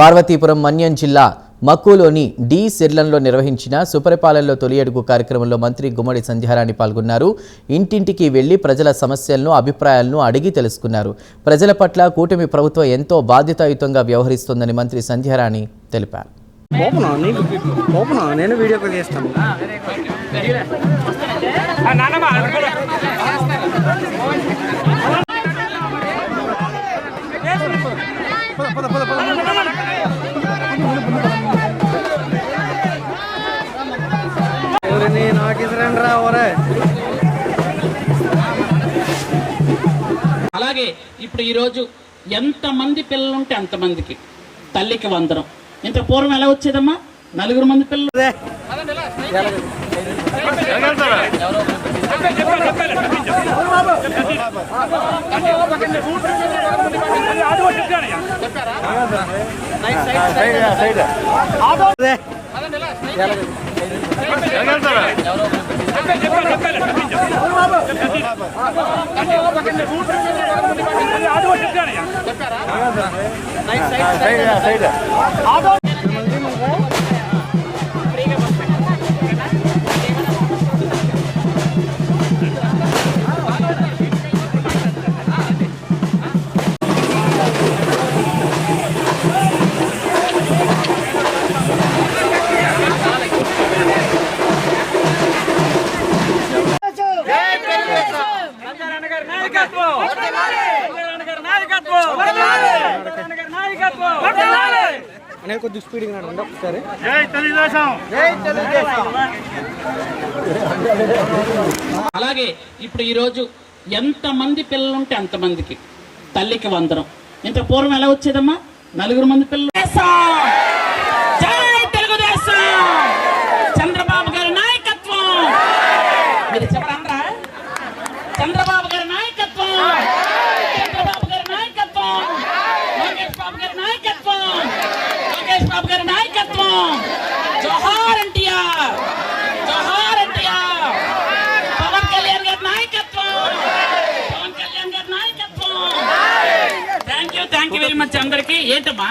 పార్వతీపురం మన్యం జిల్లా మక్కులోని డి సిర్లంలో నిర్వహించిన సుపరిపాలనలో తొలి అడుగు కార్యక్రమంలో మంత్రి గుమ్మడి సంధ్యారాణి పాల్గొన్నారు. ఇంటింటికి వెళ్ళి ప్రజల సమస్యలను అభిప్రాయాలను అడిగి తెలుసుకున్నారు. ప్రజల పట్ల కూటమి ప్రభుత్వం ఎంతో బాధ్యతాయుతంగా వ్యవహరిస్తోందని మంత్రి సంధ్యారాణి తెలిపారు. నేను వీడియో చేస్తాను. ఎవరిని నాకు ఇసరండి అలాగే ఇప్పుడు ఈరోజు ఎంతమంది పిల్లలు ఉంటే అంతమందికి తల్లికి వందరం ఇంత పూర్వం ఎలా వచ్చేదమ్మా? నలుగురు మంది పిల్లలు. ఆటో అనేది కొద్దిగా స్పీడ్గా నడవండి ఒకసారి. అలాగే ఇప్పుడు ఈరోజు ఎంతమంది పిల్లలు ఉంటే అంతమందికి తల్లికి వందరం ఇంత పూర్వం ఎలా వచ్చేదమ్మా? నలుగురు మంది పిల్లలు. జై తెలుగుదేశం! చంద్రబాబు గారి నాయకత్వం! మీరు చెప్పరా చంద్రబాబు గారి నాయకత్వం చంద్రబాబు గారి నాయకత్వం లోకేష్ బాబు గారి నాయకత్వం లోకేష్ బాబు గారి నాయకత్వం జోహార్ ఎన్టీఆర్ జోహార్ ఎన్టీఆర్ పవన్ కళ్యాణ్ గారి నాయకత్వం పవన్ కళ్యాణ్ గారి నాయకత్వం. Thank you thank you very much అందరికి. ఏంటమ్మా?